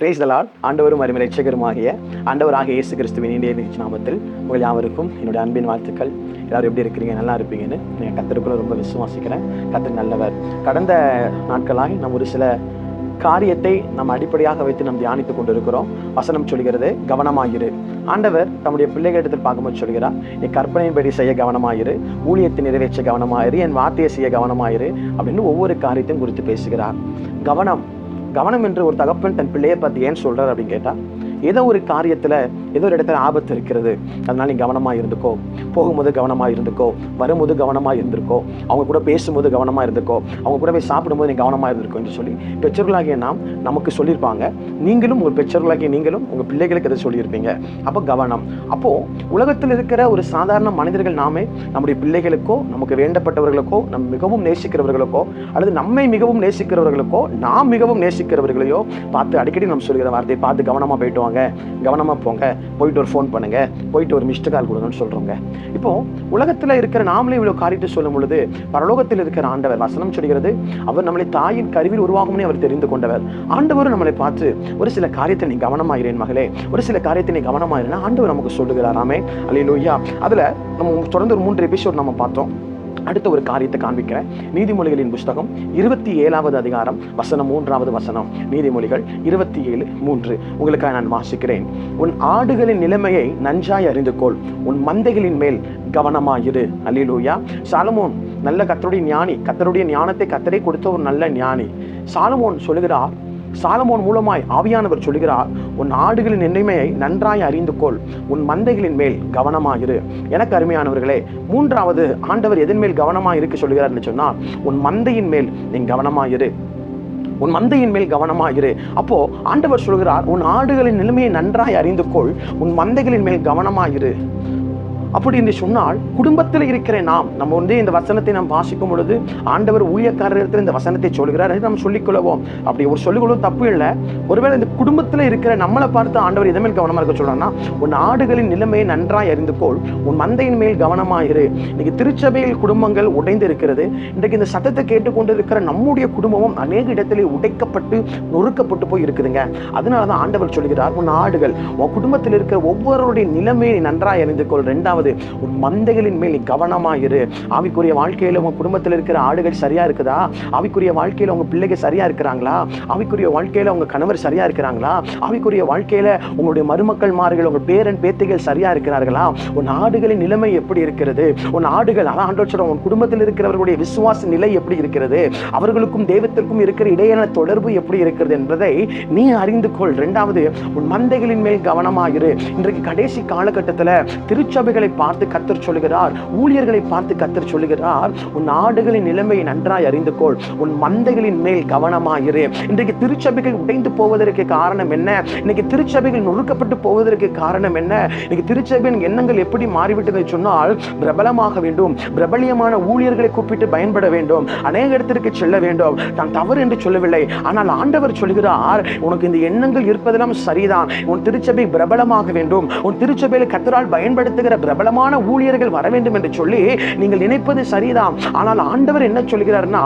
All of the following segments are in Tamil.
பிரேஸ் தலால் ஆண்டவரும் அருமை ரட்சகருமாகிய ஆண்டவராக இயேசு கிறிஸ்துவின் இந்திய நாமத்தில் உங்கள் யாவருக்கும் என்னுடைய அன்பின் வாழ்த்துக்கள். எல்லாரும் எப்படி இருக்கிறீங்க? நல்லா இருப்பீங்கன்னு என் கத்தருக்குள்ளே ரொம்ப விசுவாசிக்கிறேன். கத்தர் நல்லவர். கடந்த நாட்களாக நம்ம ஒரு சில காரியத்தை நம்ம அடிப்படையாக வைத்து நாம் தியானித்துக் கொண்டிருக்கிறோம். வசனம் சொல்கிறது கவனமாயிரு. ஆண்டவர் தம்முடைய பிள்ளைகளிடத்தில் பார்க்கும்போது சொல்கிறார் என் கற்பனையின்படி செய்ய கவனமாயிரு. ஊழியத்தை நிறைவேற்ற கவனமாயிரு. என் வார்த்தையை செய்ய கவனமாயிரு. அப்படின்னு ஒவ்வொரு காரியத்தையும் குறித்து பேசுகிறார். கவனம் கவனம் என்று ஒரு தகப்பன் தன் பிள்ளையை பார்த்து ஏன் சொல்கிறார் அப்படின்னு கேட்டா ஏதோ ஒரு காரியத்தில் ஏதோ ஒரு இடத்துல ஆபத்து இருக்கிறது. அதனால நீ கவனமாக இருந்துக்கோ. போகும்போது கவனமாக இருந்துக்கோ. வரும்போது கவனமாக இருந்திருக்கோ. அவங்க கூட பேசும்போது கவனமாக இருந்துக்கோ அவங்க கூட போய் சாப்பிடும்போது நீ கவனமாக இருந்திருக்கோ என்று சொல்லி. பெற்றோர்களாகிய நாம் நமக்கு சொல்லியிருப்பாங்க. நீங்களும் உங்கள் பெற்றோர்களாகிய நீங்களும் உங்கள் பிள்ளைகளுக்கு எதை சொல்லியிருப்பீங்க. அப்போ கவனம். அப்போது உலகத்தில் இருக்கிற ஒரு சாதாரண மனிதர்கள் நாமே நம்முடைய பிள்ளைகளுக்கோ நமக்கு வேண்டப்பட்டவர்களுக்கோ நம் மிகவும் நேசிக்கிறவர்களுக்கோ அல்லது நம்மை மிகவும் நேசிக்கிறவர்களுக்கோ நாம் மிகவும் நேசிக்கிறவர்களையோ பார்த்து அடிக்கடி நம்ம சொல்கிற வார்த்தையை பார்த்து கவனமாக போயிட்டு வாங்க. கவனமாக போங்க. போயிட்டு ஒரு ஃபோன் பண்ணுங்க. போயிட்டு ஒரு மிஸ்டு கால் கொடுங்கன்னு சொல்றோங்க. இப்போ உலகத்தில் இருக்கிற நாமளே இவ்வளவு காரியத்தை சொல்லும் பொழுது பரலோகத்தில் இருக்கிற ஆண்டவர் வசனம் சொல்கிறது அவர் நம்மளை தாயின் கருவில் உருவாகும்னே அவர் தெரிந்து கொண்டவர். ஆண்டவரும் நம்மளை பார்த்து ஒரு சில காரியத்தை நீ கவனமாகிறேன் மகளே ஒரு சில காரியத்தை நீ கவனமாகிறேன் ஆண்டவர் நமக்கு சொல்லுகிறாராமே அல்லையிலோய்யா அதுல நம்ம தொடர்ந்து ஒரு மூன்று எபிசோட் நம்ம பார்த்தோம். அடுத்த ஒரு காரியத்தை காண்பிக்கிறேன். நீதிமொழிகளின் புஸ்தகம் இருபத்தி ஏழாவது அதிகாரம் வசனம் மூன்றாவது வசனம். நீதிமொழிகள் இருபத்தி ஏழு மூன்று. உங்களுக்காக நான் வாசிக்கிறேன். உன் ஆடுகளின் நிலைமையை நன்றாய் அறிந்து கொள் உன் மந்தைகளின் மேல் கவனமாயிரு. அல்லூயா சாலமோன் நல்ல கத்தருடைய ஞானி. கத்தருடைய ஞானத்தை கத்தரை கொடுத்த ஒரு நல்ல ஞானி. சாலமோன் சொல்லுகிறார் சாலமோன் மூலமாய் ஆவியானவர் சொல்கிறார் உன் ஆடுகளின் நிலைமையை நன்றாய் அறிந்து கொள் உன் மந்தைகளின் மேல் கவனமாயிரு. எனக்கு அருமையானவர்களே மூன்றாவது ஆண்டவர் எதன் மேல் கவனமாக இருக்க சொல்கிறார் சொன்னால் உன் மந்தையின் மேல் நீ கவனமாயிரு. உன் மந்தையின் மேல் கவனமாயிரு. அப்போ ஆண்டவர் சொல்கிறார் உன் ஆடுகளின் நிலைமையை நன்றாய் அறிந்து கொள் உன் மந்தைகளின் மேல் கவனமாயிரு. அப்படி என்று சொன்னால் குடும்பத்தில் இருக்கிற நாம் நம்ம வந்து இந்த வசனத்தை நாம் வாசிக்கும் பொழுது ஆண்டவர் ஊழியக்காரர்கள் இந்த வசனத்தை சொல்கிறார் நம்ம நாம் அப்படி ஒரு சொல்லிக்கொள்ளும் தப்பு இல்லை. ஒருவேளை இந்த குடும்பத்தில் இருக்கிற நம்மளை பார்த்து ஆண்டவர் இதை மேல் கவனமாக இருக்க சொல்றாங்கன்னா உன் ஆடுகளின் நிலைமையை நன்றாக அறிந்து உன் மந்தையின் மேல் கவனமாயிரு இன்னைக்கு திருச்சபையில் குடும்பங்கள் உடைந்து இருக்கிறது. இன்றைக்கு இந்த சத்தத்தை கேட்டுக்கொண்டு இருக்கிற நம்முடைய குடும்பமும் அநேக இடத்திலே உடைக்கப்பட்டு நொறுக்கப்பட்டு போய் இருக்குதுங்க. அதனால தான் ஆண்டவர் சொல்கிறார் உன் ஆடுகள் உன் குடும்பத்தில் இருக்கிற ஒவ்வொருடைய நிலைமையை நன்றாக அறிந்து கொள். ரெண்டாவது உன் மந்தைகளின் மேல் நீ கவனமாயிரு ஆவிக்குரிய வாழ்க்கையில் உங்கள் குடும்பத்தில் இருக்கிற ஆடுகள் சரியாக இருக்குதா? ஆவிக்குரிய வாழ்க்கையில் உங்கள் பிள்ளைகள் சரியாக இருக்கிறாங்களா? ஆவிக்குரிய வாழ்க்கையில் உங்கள் கணவர் சரியாக இருக்கிறாங்களா? ஆவிக்குரிய வாழ்க்கையில் உங்களுடைய மருமக்கள் மார்கள் உங்கள் பேரன் பேத்திகள் சரியாக இருக்கிறார்களா? உன் ஆடுகளின் நிலைமை எப்படி இருக்கிறது? உன் ஆடுகள் அதான் ஆண்டவர் உன் குடும்பத்தில் இருக்கிறவர்களுடைய விசுவாச நிலை எப்படி இருக்கிறது? அவர்களுக்கும் தெய்வத்திற்கும் இருக்கிற இடையான தொடர்பு எப்படி இருக்கிறது என்பதை நீ அறிந்து கொள். ரெண்டாவது உன் மந்தைகளின் மேல் கவனமாயிரு இன்றைக்கு கடைசி காலகட்டத்தில் திருச்சபைகளை பார்த்து கத்தர் சொல்லுகிறார் ஊழியர்களை பார்த்து கத்தர் சொல்லுகிறார் உன் ஆடுகளின் நிலைமையை நன்றாய் அறிந்து கொள் உன் மந்தைகளின் மேல் கவனமாயிரு. இன்றைக்கு திருச்சபைகள் உடைந்து போவதற்கு காரணம் என்ன? இன்னைக்கு திருச்சபைகள் நொறுக்கப்பட்டு போவதற்கு காரணம் என்ன? இன்னைக்கு திருச்சபையின் எண்ணங்கள் எப்படி மாறிவிட்டது சொன்னால் பிரபலமாக வேண்டும் பிரபலியமான ஊழியர்களை கூப்பிட்டு பயன்பட வேண்டும் அநேக இடத்திற்கு செல்ல வேண்டும். நான் தவறு என்று சொல்லவில்லை. ஆனால் ஆண்டவர் சொல்கிறார் உனக்கு இந்த எண்ணங்கள் இருப்பதெல்லாம் சரிதான். உன் திருச்சபை பிரபலமாக வேண்டும். உன் திருச்சபையில் கத்தரால் பயன்படுத்துகிற பிரபலமான ஊழியர்கள் வர வேண்டும் என்று சொல்லி நீங்கள் நினைப்பது சரிதான். ஆனால் ஆண்டவர் என்ன சொல்கிறார்னா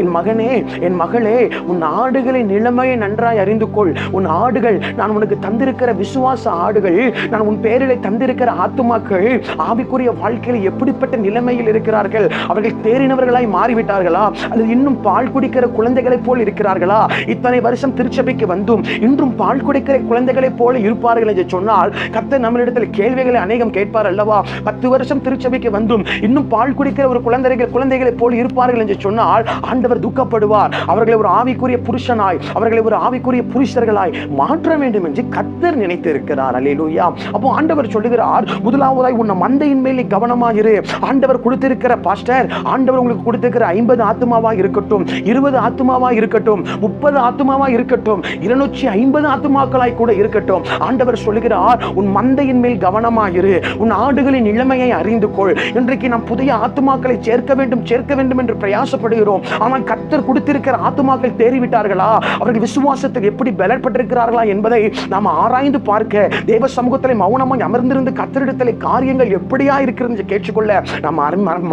என் மகனே என் மகளே உன் ஆடுகளின் நிலைமையை நன்றாய் அறிந்து கொள் உன் ஆடுகள் நான் உனக்கு தந்திருக்கிற விசுவாச ஆடுகள் நான் உன் பேரிலே தந்திருக்கிற ஆத்துமாக்கள் ஆவிக்குரிய வாழ்க்கையில் எப்படிப்பட்ட நிலைமையில் இருக்கிறார்கள்? அவர்கள் தேறினவர்களாய் மாறிவிட்டார்களா? அல்லது இன்னும் பால் குடிக்கிற குழந்தைகளைப் போல் இருக்கிறார்களா? இத்தனை வருஷம் திருச்சபைக்கு வந்தும் இன்றும் பால் குடிக்கிற குழந்தைகளைப் போல இருப்பார்கள் என்று சொன்னால் கர்த்தர் நம்மளிடத்தில் கேள்விகளை அநேகம் கேட்பார் அல்லவா? பத்து வருஷம் திருச்சபைக்கு வந்தும் இன்னும் பால் குடிக்கிற ஒரு குழந்தைகள் குழந்தைகளை போல் இருப்பார்கள் என்று சொன்னால் ஆண்டவர் துக்கப்படுவார். அவர்களை ஒரு ஆவிக்குரிய புருஷனாய் அவர்களை ஒரு ஆவிக்குரிய புருஷர்களாய் மாற்ற வேண்டும் என்று கத்தர் நினைத்து இருக்கிறார் அல்லேலூயா அப்போ ஆண்டவர் சொல்லுகிறார் முதலாவதாய் உன்னை மந்தையின் மேலே நீ கவனமாயிரு ஆண்டவர் கொடுத்திருக்கிற பாஸ்டர் ஆண்டவர் உங்களுக்கு கொடுத்திருக்கிற ஐம்பது ஆத்துமாவா இருக்கட்டும் இருபது ஆத்துமாவா இருக்கட்டும் முப்பது ஆத்துமாவா இருக்கட்டும் இருநூற்றி ஐம்பது ஆத்மாக்களாய் கூட இருக்கட்டும். ஆண்டவர் சொல்லுகிறார் உன் மந்தையின் மேல் கவனமாயிரு உன் ஆடு அவர்களின் இளமையை அறிந்து கொள். இன்றைக்கு நாம் புதிய ஆத்துமாக்களை சேர்க்க வேண்டும் சேர்க்க வேண்டும் என்று பிரயாசப்படுகிறோம். ஆனால் கத்தர் கொடுத்திருக்கிற ஆத்துமாக்கள் தேறிவிட்டார்களா? அவர்கள் விசுவாசத்துக்கு எப்படி பலப்பட்டிருக்கிறார்களா என்பதை நாம் ஆராய்ந்து பார்க்க தேவ சமூகத்தில் மௌனமாய் அமர்ந்திருந்து கத்தரிடத்தில் காரியங்கள் எப்படியா இருக்கிறது கேட்டுக்கொள்ள நாம்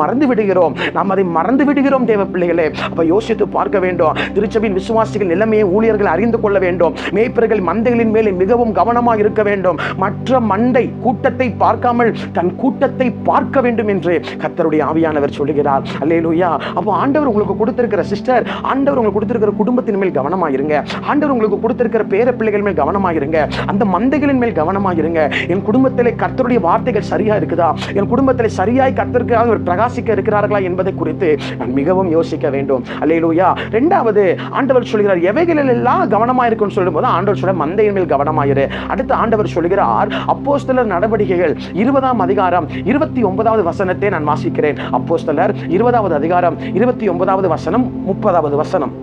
மறந்து விடுகிறோம் நாம் அதை மறந்து விடுகிறோம் தேவ பிள்ளைகளே. அப்ப யோசித்து பார்க்க வேண்டும். திருச்சபையின் விசுவாசிகள் நிலைமையை ஊழியர்கள் அறிந்து கொள்ள வேண்டும். மேய்ப்பர்கள் மந்தைகளின் மேலே மிகவும் கவனமாக இருக்க வேண்டும். மற்ற மண்டை கூட்டத்தை பார்க்காமல் தன் கூட்டத்தை பார்க்க வேண்டும் என்று கர்த்தருடைய ஆவியானவர் சொல்லுகிறார். அல்லேலூயா. அப்போ ஆண்டவர் உங்களுக்கு கொடுத்திருக்கிற சிஸ்டர் ஆண்டவர் உங்களுக்கு கொடுத்திருக்கிற குடும்பத்தின் மேல் கவனமாக இருங்க. ஆண்டவர் உங்களுக்கு கொடுத்திருக்கிற பேர பிள்ளைகள் மேல் கவனமாக இருங்க. அந்த மந்தைகளின் மேல் கவனமாக இருங்க. என் குடும்பத்தில் கர்த்தருடைய வார்த்தைகள் சரியா இருக்குதா? என் குடும்பத்தில் சரியாய் கர்த்தருக்காக ஒரு பிரகாசிக்க இருக்கிறார்களா என்பதை குறித்து நான் மிகவும் யோசிக்க வேண்டும். அல்லேலூயா. ரெண்டாவது ஆண்டவர் சொல்கிறார் எவைகளில் எல்லாம் கவனமாக இருக்கும்னு சொல்லும்போது ஆண்டவர் சொல்ல மந்தையின் மேல் கவனமாயிரு அடுத்து ஆண்டவர் சொல்கிறார் அப்போஸ்தலர் நடவடிக்கைகள் இருபதாம் அதிகாரம் இருபத்தி ஒன்பதாவது வசனத்தை நான் வாசிக்கிறேன். அப்போஸ்தலர் இருபதாவது அதிகாரம் இருபத்தி ஒன்பதாவது வசனம் முப்பதாவது வசனம்.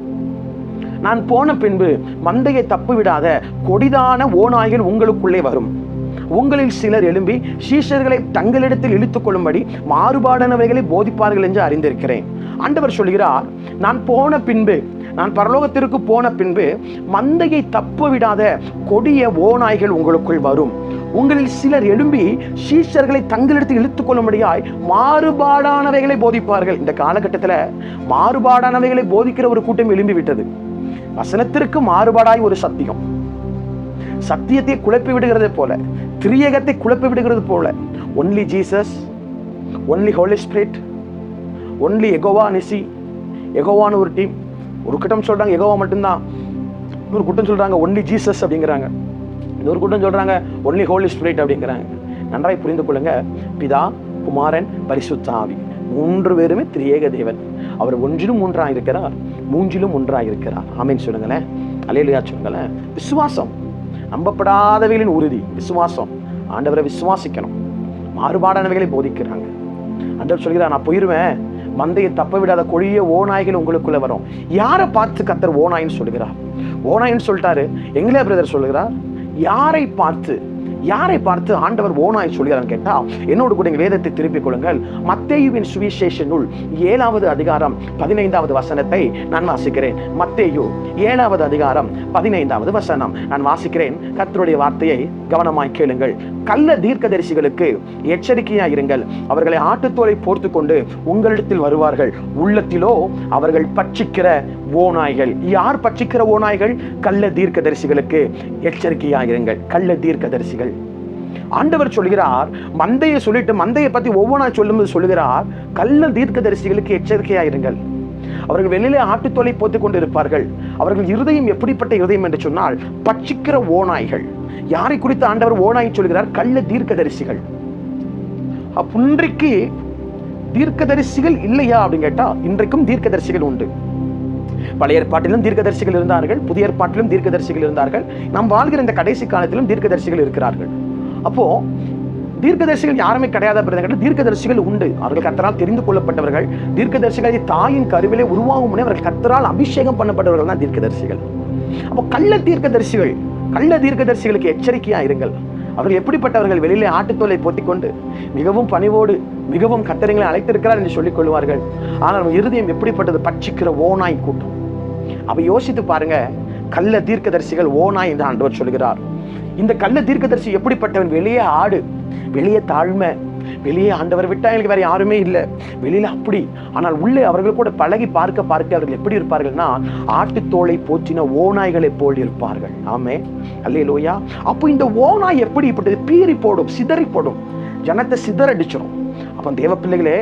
நான் போன பின்பு மந்தையை தப்புவிடாத கொடிதான ஓநாய்கள் உங்களுக்குள்ளே வரும். உங்களில் சிலர் எழும்பி சீஷர்களை தங்களிடத்தில் இழுத்துக் கொள்ளும்படி மாறுபாடானவைகளை போதிப்பார்கள் என்று அறிந்திருக்கிறேன். ஆண்டவர் சொல்கிறார் நான் போன பின்பு நான் பரலோகத்திற்கு போன பின்பு மந்தையை தப்பு விடாத கொடிய ஓநாய்கள் உங்களுக்குள் வரும். உங்களில் சிலர் எழும்பி சீஷர்களை தங்களிடத்தில் இழுத்துக் கொள்ளும்படியாய் மாறுபாடானவைகளை போதிப்பார்கள். இந்த காலகட்டத்தில் மாறுபாடானவைகளை போதிக்கிற ஒரு கூட்டம் எழும்பி விட்டது வசனத்திற்கு மாறுபாடாய் ஒரு சத்தியம். சத்தியத்தை குழப்பி விடுகிறது போல திரியகத்தை குழப்பி விடுகிறது போல only Jesus only holy spirit only Jehovah நிசி எகோவான்னு ஒரு டீம் ஒரு கூட்டம் சொல்றாங்க எகோவா மட்டும்தான். இன்னொரு கூட்டம் சொல்றாங்க ஒன்லி ஜீசஸ் அப்படிங்கிறாங்க. ஒரு கூட்டம் சொல்றாங்க ஒன்லி ஹோலி ஸ்பிரிட் அப்படிங்கிறாங்க. நன்றாய் புரிந்து கொள்ளுங்க. பிதா குமாரன் பரிசுத்தாவி. மூன்று பேருமே திரியேக தேவன். அவர் ஒன்றிலும் ஒன்றாக இருக்கிறார் மூன்றிலும் ஒன்றாக இருக்கிறார். ஆமீன் சொல்லுங்களேன். அலையிலையா சொல்லுங்களேன். விசுவாசம். நம்பப்படாதவைகளின் உறுதி விசுவாசம். ஆண்டவரை விசுவாசிக்கணும். மாறுபாடானவைகளை போதிக்கிறாங்க. ஆண்டவர் சொல்கிறார் நான் போயிருவேன். மந்தையை தப்ப விடாத கொடிய ஓநாய்கள் உங்களுக்குள்ள வரும். யாரை பார்த்து கத்தர் ஓநாயின்னு சொல்லுகிறார் ஓநாயின்னு சொல்லிட்டாரு. எங்களே பிரதர் சொல்லுகிறார். யாரை பார்த்து யாரை பார்த்து ஆண்டவர் ஓனாய் சொல்கிறான்னு கேட்டா என்னோடு கூட வேதத்தை திருப்பிக் கொள்ளுங்கள். மத்தேயுவின் சுவிசேஷ நூல் ஏழாவது அதிகாரம் பதினைந்தாவது வசனத்தை நான் வாசிக்கிறேன். மத்தேயு ஏழாவது அதிகாரம் பதினைந்தாவது வசனம். நான் வாசிக்கிறேன். கத்தருடைய வார்த்தையை கவனமாய் கேளுங்கள். கள்ள தீர்க்கதரிசிகளுக்கு எச்சரிக்கையாக இருங்கள். அவர்களை ஆட்டுத்தோலை போர்த்து கொண்டு உங்களிடத்தில் வருவார்கள். உள்ளத்திலோ அவர்கள் பட்சிக்கிற ஓநாய்கள். யார் பட்சிக்கிற ஓநாய்கள்? கள்ள தீர்க்கதரிசிகளுக்கு. எச்சரிக்கையாகிருங்கள் கள்ள தீர்க்கதரிசிகள். ஆண்டவர் சொல்கிறார் மந்தையை சொல்லிட்டு மந்தையை பத்தி ஒவ்வொன்றா சொல்லும்போது சொல்லுகிறார் கள்ள தீர்க்கதரிசிகளுக்கு எச்சரிக்கையாயிருங்கள் அவர்கள் வெளியிலே ஆட்டுத்தோலை போத்துக் கொண்டு இருப்பார்கள் அவர்கள் இருதயம் எப்படிப்பட்ட இருதயம் என்று சொன்னால் பட்சிக்கிற ஓநாய்கள். யாரை குறித்து ஆண்டவர் ஓநாய் சொல்கிறார்? கள்ள தீர்க்கதரிசிகள். அப்புன்றைக்கு தீர்க்கதரிசிகள் இல்லையா அப்படின்னு கேட்டா இன்றைக்கும் தீர்க்கதரிசிகள் உண்டு. பழைய ஏற்பாட்டிலும் தீர்க்கதரிசிகள் இருந்தார்கள் புதிய ஏற்பாட்டிலும் தீர்க்கதரிசிகள் இருந்தார்கள். நாம் வாழ்கிற இந்த கடைசி காலத்திலும் தீர்க்கதரிசிகள் இருக்கிறார்கள். அப்போ தீர்க்கதரிசிகள் யாருமே கிடையாத பிறகு தீர்க்கதரிசிகள் உண்டு. அவர்கள் கத்தரால் தெரிந்து கொள்ளப்பட்டவர்கள். தீர்க்கதரிசிகள் தாயின் கருவிலே உருவாகும் முன்னே அவர்கள் கத்தரால் அபிஷேகம் பண்ணப்பட்டவர்கள் தான் தீர்க்கதரிசிகள். அப்போ கள்ள தீர்க்கதரிசிகள் கள்ள தீர்க்கதரிசிகளுக்கு எச்சரிக்கையா இருங்கள். அவர்கள் எப்படிப்பட்டவர்கள்? வெளியிலே ஆட்டுத்தோலை போத்திக்கொண்டு மிகவும் பணிவோடு மிகவும் கத்தரிங்களை அழைத்திருக்கிறார் என்று சொல்லிக் கொள்வார்கள் ஆனால் இறுதியம் இருதயம் எப்படிப்பட்டது? பட்சிக்கிற ஓநாய் கூட்டம். அப்ப யோசித்து பாருங்க கள்ள தீர்க்கதரிசிகள் ஓநாய் என்று ஆண்டவர் சொல்கிறார். இந்த கள்ள தீர்க்கதரிசி எப்படிப்பட்டவன்? வெளியே ஆடு வெளியே தாழ்மை வெளியே ஆண்டவர் விட்டா எனக்கு வேற யாருமே இல்லை. வெளியில அப்படி. ஆனால் உள்ளே அவர்கள் கூட பழகி பார்க்க பார்க்க அவர்கள் எப்படி இருப்பார்கள்னா ஆட்டுத்தோலை போற்றின ஓநாய்களை போல் இருப்பார்கள். ஆமே. அல்லே லோயா அப்போ இந்த ஓநாய் எப்படி இப்படி பீறி போடும் சிதறி போடும் ஜனத்தை சிதறடிச்சிடும் அப்போ தேவ பிள்ளைகளே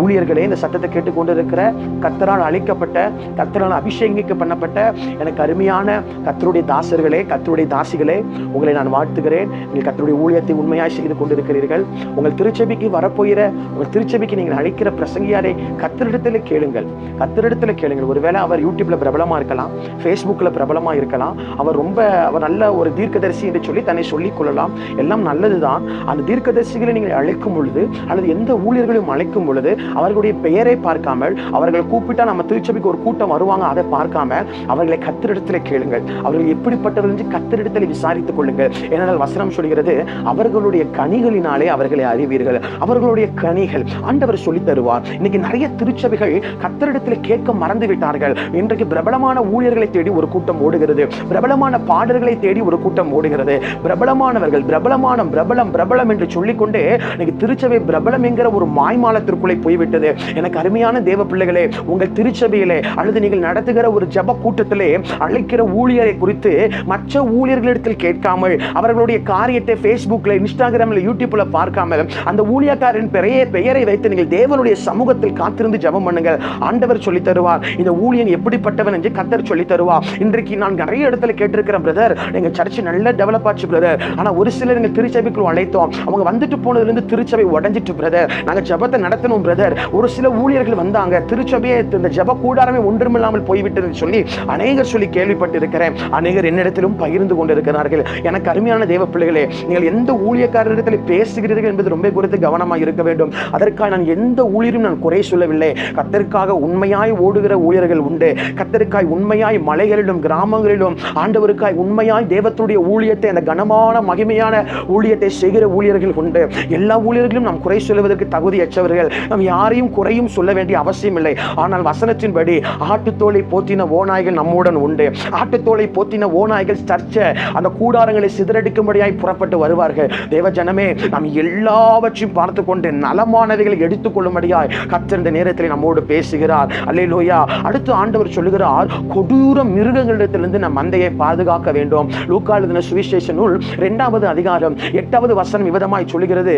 ஊழியர்களே இந்த சத்தத்தை கேட்டுக்கொண்டு இருக்கிற கத்தரால் அழைக்கப்பட்ட கத்தரால் அபிஷேகிக்க பண்ணப்பட்ட எனக்கு அருமையான கத்தருடைய தாசர்களே கத்தருடைய தாசிகளே உங்களை நான் வாழ்த்துகிறேன். நீங்கள் கத்தருடைய ஊழியத்தை உண்மையாக செய்து கொண்டிருக்கிறீர்கள். உங்கள் திருச்சபைக்கு வரப்போகிற உங்கள் திருச்சபைக்கு நீங்கள் அழைக்கிற பிரசங்கியாரை கத்தரிடத்தில் கேளுங்கள். கத்தரிடத்தில் கேளுங்கள். ஒருவேளை அவர் யூடியூப்ல பிரபலமாக இருக்கலாம் ஃபேஸ்புக்கில் பிரபலமாக இருக்கலாம். அவர் ரொம்ப அவர் நல்ல ஒரு தீர்க்கதரிசி என்று சொல்லி தன்னை சொல்லிக் கொள்ளலாம். எல்லாம் நல்லதுதான். அந்த தீர்க்கதரிசிகளை நீங்கள் அழைக்கும் பொழுது அல்லது எந்த ஊழியர்களையும் அழைக்கும் பொழுது அவர்களுடைய பெயரை பார்க்காமல் அவர்கள் கூப்பிட்டா நம்ம திருச்சபைக்கு ஒரு கூட்டம் வருவாங்க அதை பார்க்காம அவர்களை கத்திரிடத்துல கேளுங்கள். அவர்கள் எப்படிப்பட்டவர்கள் என்று கத்திரிடத்தில் விசாரித்துக் கொள்ளுங்கள். ஏனென்றால் வசனம் சொல்கிறது அவர்களுடைய கனிகளினாலே அவர்களை அறிவீர்கள். அவர்களுடைய கனிகள் ஆண்டவர் சொல்லி தருவார். இன்னைக்கு நிறைய திருச்சபைகள் கத்தரிடத்தில் கேட்க மறந்து விட்டார்கள். இன்றைக்கு பிரபலமான ஊழியர்களை தேடி ஒரு கூட்டம் ஓடுகிறது. பிரபலமான பாடல்களை தேடி ஒரு கூட்டம் ஓடுகிறது. பிரபலமானவர்கள் பிரபலமான பிரபலம் பிரபலம் என்று சொல்லிக்கொண்டே இன்னைக்கு திருச்சபை பிரபலம் என்கிற ஒரு மாய்மாலத்திற்குள்ளே போய்விட்டது. எனக்கு அருமையான தேவ பிள்ளைகளே உங்கள் திருச்சபையிலே அல்லது நீங்கள் நடத்துகிற ஒரு ஜப கூட்டத்திலே அழைக்கிற ஊழியரை குறித்து மற்ற ஊழியர்களிடத்தில் கேட்காமல் அவர்களுடைய காரியத்தை ஃபேஸ்புக்கில் இன்ஸ்டாகிராமில் யூடியூப்பில் பார்க்காமல் அந்த ஊழியக்காரரின் பெரிய பெயரை வைத்து நீங்கள் தேவனுடைய சமூகத்தில் காத்திருந்து ஜெபம் பண்ணுங்கள். ஆண்டவர் சொல்லி தருவார். இந்த ஊழியன் எப்படிப்பட்டவன் என்று கத்தர் சொல்லி தருவார். இன்றைக்கு நான் நிறைய இடத்துல கேட்டிருக்கிறேன் பிரதர் எங்கள் சர்ச்சை நல்ல டெவலப் ஆச்சு பிரதர் ஆனால் ஒரு சிலர் எங்கள் திருச்சபைக்குள் அழைத்தோம். அவங்க வந்துட்டு போனதுலேருந்து திருச்சபை உடஞ்சிட்டு பிரதர் நாங்கள் ஜெபத்தை நடத்தணும் பிரதர் ஒரு சில ஊழியர்கள் வந்தாங்க. திருச்சபையே இந்த ஜெப கூடாரமே ஒன்றுமில்லாமல் போய்விட்டது சொல்லி அநேகர் சொல்லி கேள்விப்பட்டிருக்கிறேன். அநேகர் என்னிடத்திலும் பகிர்ந்து கொண்டிருக்கிறார்கள். எனக்கு அருமையான தேவ பிள்ளைகளே நீங்கள் எந்த ஊழியக்காரரிடத்தில் பேசுகிறீர்கள் என்பது ரொம்ப குறித்து கவனமாக இருக்க வேண்டும். அதற்காக நான் எந்த ஊழியரும் நான் குறை சொல்லவில்லை. கத்தருக்காக உண்மையாய் ஓடுகிற ஊழியர்கள் உண்டு. கத்தருக்காய் உண்மையாய் மலைகளிலும் கிராமங்களிலும் ஆண்டவருக்காய் உண்மையாய் தேவத்துடைய ஊழியத்தை அந்த கனமான மகிமையான ஊழியத்தை செய்கிற ஊழியர்கள் உண்டு. எல்லா ஊழியர்களும் நாம் குறை சொல்வதற்கு தகுதியற்றவர்கள். நாம் யாரையும் குறையும் சொல்ல வேண்டிய அவசியம் இல்லை ஆனால் வசனத்தின்படி ஆட்டுத்தோலை போத்தின ஓநாய்கள் நம்முடன் உண்டு. ஆட்டுத்தோலை போத்தின ஓநாய்கள் சர்ச்ச அந்த கூடாரங்களை சிதறடிக்கும்படியாய் புறப்பட்டு வருவார்கள். தேவ ஜனமே நாம் எல்லாவற்றையும் பார்த்து கொண்டு நலமானவைகளை எடுத்துக்கொள்ளும்படியாய் கத்தர் இந்த நேரத்தில் நம்மோடு பேசுகிறார். அல்லையிலோயா அடுத்து ஆண்டவர் சொல்லுகிறார் கொடூர மிருகங்களிடத்திலிருந்து நம் மந்தையை பாதுகாக்க வேண்டும். லூக்கா எழுதின சுவிசேஷ நூல் இரண்டாவது அதிகாரம் எட்டாவது வசனம் விவதமாய் சொல்லுகிறது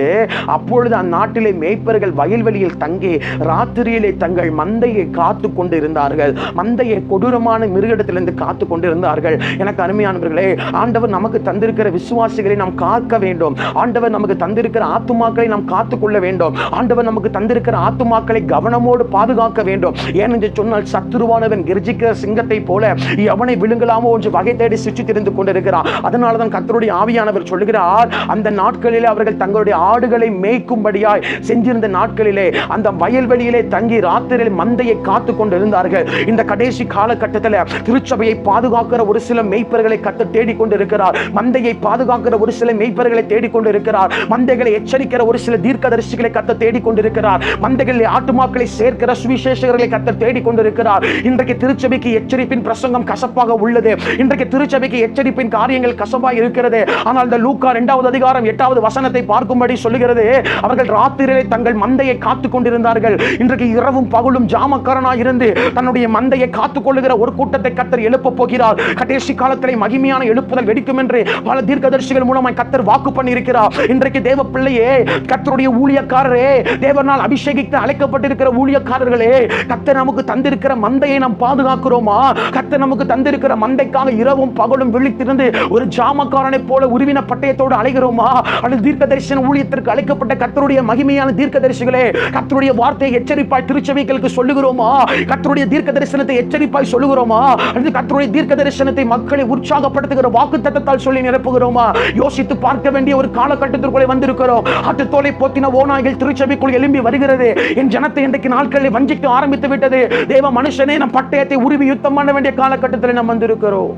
அப்பொழுது அந்நாட்டிலே மேய்ப்பர்கள் வயல்வெளியில் தங்கி ராத்திரியிலே தங்கள் மந்தையை காத்து கொண்டு இருந்தார்கள் மந்தையை கொடூரமான மிருகடத்திலிருந்து காத்து கொண்டு இருந்தார்கள் எனக்கு அருமையானவர்களே ஆண்டவர் நமக்கு தந்திருக்கிற விசுவாசிகளை நாம் காக்க வேண்டும். ஆண்டவர் நமக்கு தந்திருக்கிற ஆத்துமாக்களை நாம் காத்து கொள்ள வேண்டும். ஆண்டவர் நமக்கு தந்திருக்கிற ஆத்துமாக்களை கவனமோடு பாதுகாக்க வேண்டும். ஏனென்று சொன்னால் சத்துருவானவன் கெர்ஜிக்கிற சிங்கத்தை போல எவனை விழுங்கலாமோ என்று வகை தேடி சுற்றி திரிந்து கொண்டிருக்கிறான். அதனால தான் கத்தருடைய ஆவியானவர் சொல்லுகிறார் அந்த நாட்களிலே அவர்கள் தங்களுடைய ஆடுகளை மேய்க்கும்படியாய் செஞ்சிருந்த நாட்களிலே அந்த வயல்வெளியிலே தங்கி ராத்திரியில் மந்தையை காத்து கொண்டு இருந்தார்கள் இந்த கடைசி காலகட்டத்தில் திருச்சபையை பாதுகாக்கிற ஒரு சில மெய்ப்பர்களை கத்த தேடிக்கொண்டு இருக்கிறார் மந்தையை பாதுகாக்கிற ஒரு சில மெய்ப்பர்களை தேடிக்கொண்டு இருக்கிறார் மந்தைகளை எச்சரிக்கிற ஒரு சில தீர்க்கதரிசிகளை கத்த தேடிக்கொண்டிருக்கிறார். மந்தைகளில் ஆட்டுமாக்களை சேர்க்கிற சுவிசேஷகர்களை கத்த தேடிக்கொண்டிருக்கிறார். இன்றைக்கு திருச்சபைக்கு எச்சரிப்பின் பிரசங்கம் கசப்பாக உள்ளது. இன்றைக்கு திருச்சபைக்கு எச்சரிப்பின் காரியங்கள் கசப்பாக இருக்கிறது. ஆனால் இந்த லூக்கா இரண்டாவது அதிகாரம் எட்டாவது வசனத்தை பார்க்கும்படி சொல்லுகிறது. அவர்கள் ராத்திரியிலே தங்கள் மந்தையை காத்துக்கொண்டு கொண்டிருந்தார்கள். இன்றைக்கு இரவும் பகலும் ஜாமக்காரனாக இருந்து தன்னுடைய மந்தையை காத்துக் கொள்ளுகிற ஒரு கூட்டத்தை கத்தர் எழுப்ப போகிறார். கடைசி காலத்திலே மகிமையான எழுப்புதல் வெடிக்கும் என்று பல தீர்க்கதர்சிகள் மூலமாய் கத்தர் வாக்கு பண்ணியிருக்கிறார். இன்றைக்கு தேவ பிள்ளையே கத்தருடைய ஊழியக்காரரே தேவனால் அபிஷேகித்து அழைக்கப்பட்டிருக்கிற ஊழியக்காரர்களே கத்தர் நமக்கு தந்திருக்கிற மந்தையை நாம் பாதுகாக்கிறோமா? கத்தர் நமக்கு தந்திருக்கிற மந்தைக்காக இரவும் பகலும் விழித்திருந்து ஒரு ஜாமக்காரனை போல உருவின பட்டயத்தோடு அழைகிறோமா அல்லது தீர்க்க தரிசன ஊழியத்திற்கு அழைக்கப்பட்ட கத்தருடைய மகிமையான தீர்க்க தரிசிகளே கத்தருடைய வார்த்தையை எச்சரிப்பாய் திருச்சபைகளுக்கு சொல்லுகிறோமா? கத்தருடைய தீர்க்க தரிசனத்தை எச்சரிப்பாய் சொல்லுகிறோமா? அல்லது கத்தருடைய தீர்க்க தரிசனத்தை மக்களை உற்சாகப்படுத்துகிற வாக்கு தத்தத்தால் சொல்லி நிரப்புகிறோமா? யோசித்து பார்க்க வேண்டிய ஒரு காலகட்டத்திற்குள்ளே வந்திருக்கிறோம். அது தோலை போத்தின ஓநாய்கள் திருச்சபைக்குள் எழும்பி வருகிறது. என் ஜனத்தை இன்றைக்கு நாட்களில் வஞ்சிக்க ஆரம்பித்து விட்டது. தேவ மனுஷனே நம் பட்டயத்தை உருவி யுத்தம் பண்ண வேண்டிய காலகட்டத்தில் நாம் வந்திருக்கிறோம்.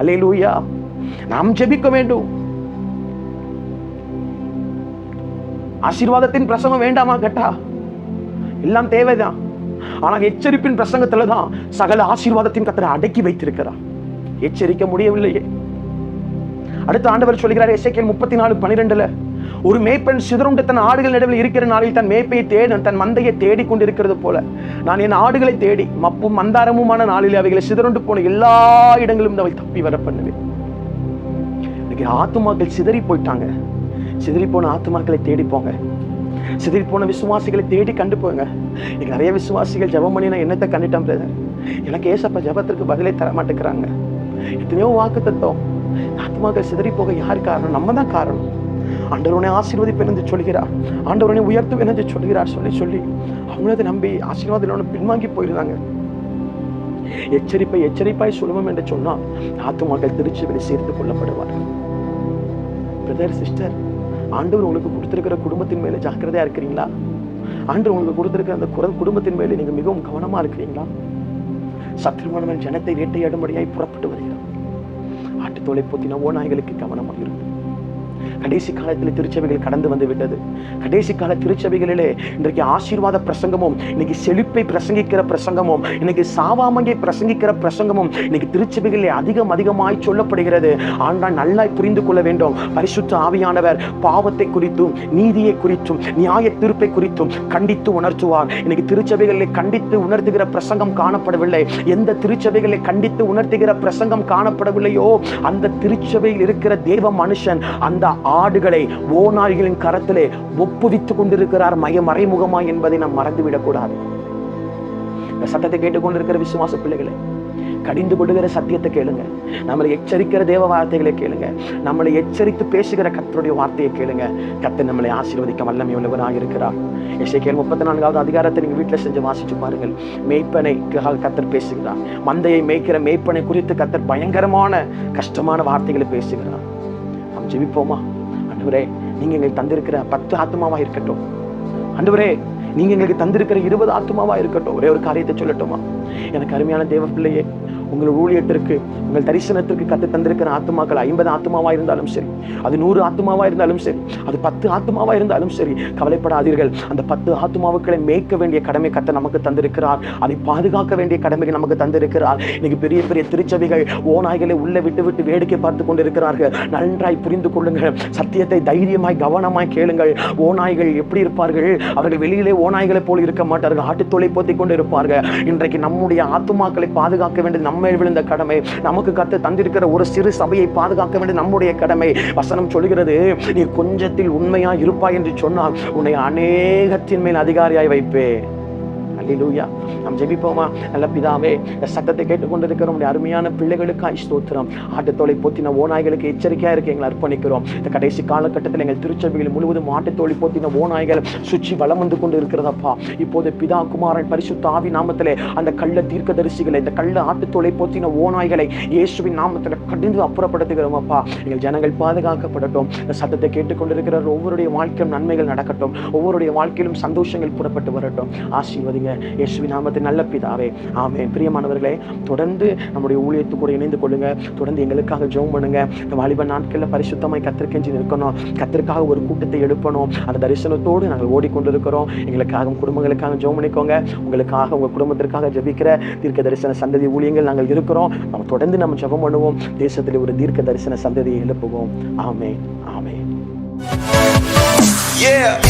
அல்லேலூயா நாம் ஜெபிக்க வேண்டும். ஆசீர்வாதத்தின் பிரசங்கம் வேண்டாமா கேட்டா? எல்லாம் தேவைதான். ஆனால் எச்சரிப்பின் பிரசங்கத்துல தான் சகல ஆசீர்வாதத்தின் கத்தரை அடக்கி வைத்திருக்கிறார். எச்சரிக்க முடியவில்லையே. அடுத்த ஆண்டவர் சொல்கிறார் எசேக்கியேல் முப்பத்தி நாலு பனிரெண்டுல ஒரு மேய்ப்பன் சிதறுண்டு தன் ஆடுகள் நடுவில் இருக்கிற நாளில் தன் மேய்ப்பையை தேடி தன் மந்தையை தேடி கொண்டிருக்கிறது போல. நான் என் ஆடுகளை தேடி மப்பும் மந்தாரமுமான நாளில் அவைகளை சிதறுண்டு போன எல்லா இடங்களும் அவை தப்பி வர பண்ணுவேன் இன்னைக்கு ஆத்துமாக்கள் சிதறி போயிட்டாங்க. சிதறி போன ஆத்துமாக்களை தேடி போங்க. சிதறி போன விசுவாசிகளை தேடி கண்டு போங்க. இன்னைக்கு நிறைய விசுவாசிகள் ஜபம் பண்ணி நான் என்னத்தை கண்டுட்டேன் பிரதர் எனக்கு ஏசப்ப ஜெபத்திற்கு பதிலே தர மாட்டேங்கிறாங்க. எத்தனையோ வாக்கு தத்துவம் ஆத்மாக்கள் சிதறி போக யார் காரணம்? நம்ம தான் காரணம். ஆண்டவனை ஆசீர்வதிப்பேன் என்று சொல்கிறார். ஆண்டவனை உயர்த்து என்று சொல்கிறார். சொல்லி சொல்லி. அவங்களதை நம்பி ஆசீர்வாதம் பின்வாங்கி போயிருந்தாங்க. எச்சரிப்பை எச்சரிப்பாய் சொல்லுவோம் என்று சொன்னால் ஆத்துமாக்கள் திருச்சிகளை சேர்த்து கொள்ளப்படுவார்கள். பிரதர் சிஸ்டர் ஆண்டவர் உங்களுக்கு கொடுத்துருக்கிற குடும்பத்தின் மேலே ஜாக்கிரதையா இருக்கிறீங்களா? ஆண்டு உங்களுக்கு கொடுத்துருக்கிற அந்த குர- குடும்பத்தின் மேலே நீங்க மிகவும் கவனமா இருக்கிறீங்களா? சத்ருமணவன் ஜனத்தை வேட்டையாடும்படியாய் புறப்பட்டு வருகிறார். ஆட்டு போத்தின ஓநாய்களுக்கு கவனமாக இருக்கும் கடைசி காலத்தில் திருச்சபைகள் கடந்து வந்து விட்டது. கடைசி கால திருச்சபைகளிலே இன்றைக்கு ஆசீர்வாத பிரசங்கமும் இன்னைக்கு செழிப்பை பிரசங்கிக்கிற பிரசங்கமும் இன்னைக்கு சாவாமையை பிரசங்கிக்கிற பிரசங்கமும் இன்னைக்கு திருச்சபைகளிலே அதிகம் அதிகமாய் சொல்லப்படுகிறது. ஆண்டால் நல்லாய் புரிந்து கொள்ள வேண்டும். பரிசுத்த ஆவியானவர் பாவத்தை குறித்தும் நீதியை குறித்தும் நியாய தீர்ப்பை குறித்தும் கண்டித்து உணர்த்துவார். இன்னைக்கு திருச்சபைகளிலே கண்டித்து உணர்த்துகிற பிரசங்கம் காணப்படவில்லை. எந்த திருச்சபைகளை கண்டித்து உணர்த்துகிற பிரசங்கம் காணப்படவில்லையோ அந்த திருச்சபையில் இருக்கிற தேவ மனுஷன் அந்த ஆடுகளை ஓநாய்களின் கரத்திலே ஒப்புவித்துக் கொண்டிருக்கிறார் மய மறைமுகமா என்பதை நாம் மறந்துவிடக் கூடாது இந்த சத்தத்தை கேட்டுக்கொண்டிருக்கிற விசுவாச பிள்ளைகளே கடிந்து கொள்ளுகிற சத்தியத்தை கேளுங்க. நம்மளை எச்சரிக்கிற தேவ வார்த்தைகளை கேளுங்க. நம்மளை எச்சரித்து பேசுகிற கத்தருடைய வார்த்தையை கேளுங்க. கத்தை நம்மளை ஆசீர்வதிக்க வல்லமை உள்ளவராக இருக்கிறார். எசேக்கியேல் முப்பத்தி நான்காவது அதிகாரத்தை நீங்க வீட்டில் செஞ்சு வாசிச்சு பாருங்கள். மேய்ப்பனை கத்தர் பேசுகிறார். மந்தையை மேய்க்கிற மேய்ப்பனை குறித்து கத்தர் பயங்கரமான கஷ்டமான வார்த்தைகளை பேசுகிறார். ஜெபிப்போமா? அன்றுவரே நீங்கள் எங்களுக்கு தந்திருக்கிற பத்து ஆத்மாவாக இருக்கட்டும். அன்றுவரே நீங்கள் எங்களுக்கு தந்திருக்கிற இருபது ஆத்மாவாக இருக்கட்டும். ஒரே ஒரு காரியத்தை சொல்லட்டுமா? எனக்கு அருமையான தேவ பிள்ளையே உங்கள் ஊழியத்திற்கு உங்கள் தரிசனத்திற்கு கத்து தந்திருக்கிற ஆத்மாக்கள் ஐம்பது ஆத்மாவாக இருந்தாலும் சரி அது நூறு ஆத்மாவாக இருந்தாலும் சரி அது பத்து ஆத்மாவாக இருந்தாலும் சரி கவலைப்படாதீர்கள். அந்த பத்து ஆத்மாவுக்களை மேய்க்க வேண்டிய கடமை கத்த நமக்கு தந்திருக்கிறார். அதை பாதுகாக்க வேண்டிய கடமையை நமக்கு தந்திருக்கிறார். இன்னைக்கு பெரிய பெரிய திருச்சபைகள் ஓநாய்களை உள்ளே விட்டு விட்டு வேடிக்கை பார்த்து கொண்டிருக்கிறார்கள். நன்றாய் புரிந்து கொள்ளுங்கள். சத்தியத்தை தைரியமாய் கவனமாய் கேளுங்கள். ஓநாய்கள் எப்படி இருப்பார்கள்? அவர்கள் வெளியிலே ஓநாய்களை போல் இருக்க மாட்டார்கள். ஆட்டுத்தோலை போத்திக் கொண்டு இருப்பார்கள் இன்றைக்கு நம்முடைய ஆத்துமாக்களை பாதுகாக்க வேண்டியது நம்ம விழுந்த கடமை. நமக்கு கத்து தந்திருக்கிற ஒரு சிறு சபையை பாதுகாக்க வேண்டிய நம்முடைய கடமை. வசனம் சொல்கிறது நீ கொஞ்சத்தில் உண்மையா இருப்பாய் என்று சொன்னால் உன்னை அநேகத்தின் மேல் அதிகாரியாய் வைப்பேன். ஹலிலூயா நாம் ஜெபிப்போமா? நல்ல பிதாவே இந்த சத்தத்தை கேட்டுக்கொண்டிருக்கிற நம்முடைய அருமையான பிள்ளைகளுக்காய் ஸ்தோத்திரம். ஆட்டுத்தோலை போத்தின ஓநாய்களுக்கு எச்சரிக்கையாக இருக்க எங்களை அர்ப்பணிக்கிறோம். இந்த கடைசி காலகட்டத்தில் எங்கள் திருச்சபையில் முழுவதும் ஆட்டுத்தோலை போத்தின ஓநாய்கள் சுற்றி வளம் வந்து கொண்டு இருக்கிறதப்பா இப்போது பிதா குமாரன் பரிசுத்த ஆவி நாமத்திலே அந்த கள்ள தீர்க்கதரிசிகளை இந்த கள்ள ஆட்டுத்தோலை போத்தின ஓநாய்களை இயேசுவின் நாமத்தில் கடிந்து அப்புறப்படுத்துகிறோம் அப்பா எங்கள் ஜனங்கள் பாதுகாக்கப்படட்டும். இந்த சத்தத்தை கேட்டுக்கொண்டிருக்கிற ஒவ்வொருடைய வாழ்க்கையும் நன்மைகள் நடக்கட்டும். ஒவ்வொருடைய வாழ்க்கையிலும் சந்தோஷங்கள் புறப்பட்டு வரட்டும். ஆசீர்வதிங்க. இயேசுவி நாமத்தின் நல்ல பிதாவே. ஆமே பிரியமானவர்களே தொடர்ந்து நம்முடைய ஊழியத்து கூட இணைந்து கொள்ளுங்க. தொடர்ந்து எங்களுக்காக ஜோம் பண்ணுங்க. இந்த வாலிப நாட்களில் பரிசுத்தமாய் கத்திருக்கெஞ்சி நிற்கணும். கத்திற்காக ஒரு கூட்டத்தை எழுப்பணும். அந்த தரிசனத்தோடு நாங்கள் ஓடிக்கொண்டிருக்கிறோம். எங்களுக்காக குடும்பங்களுக்காக ஜோம் பண்ணிக்கோங்க. உங்களுக்காக உங்கள் குடும்பத்திற்காக ஜெபிக்கிற தீர்க்க தரிசன சந்ததி ஊழியங்கள் நாங்கள் இருக்கிறோம். நம்ம தொடர்ந்து நம்ம ஜெபம் பண்ணுவோம். தேசத்தில் ஒரு தீர்க்க தரிசன சந்ததியை எழுப்புவோம். ஆமே ஆமே Yeah.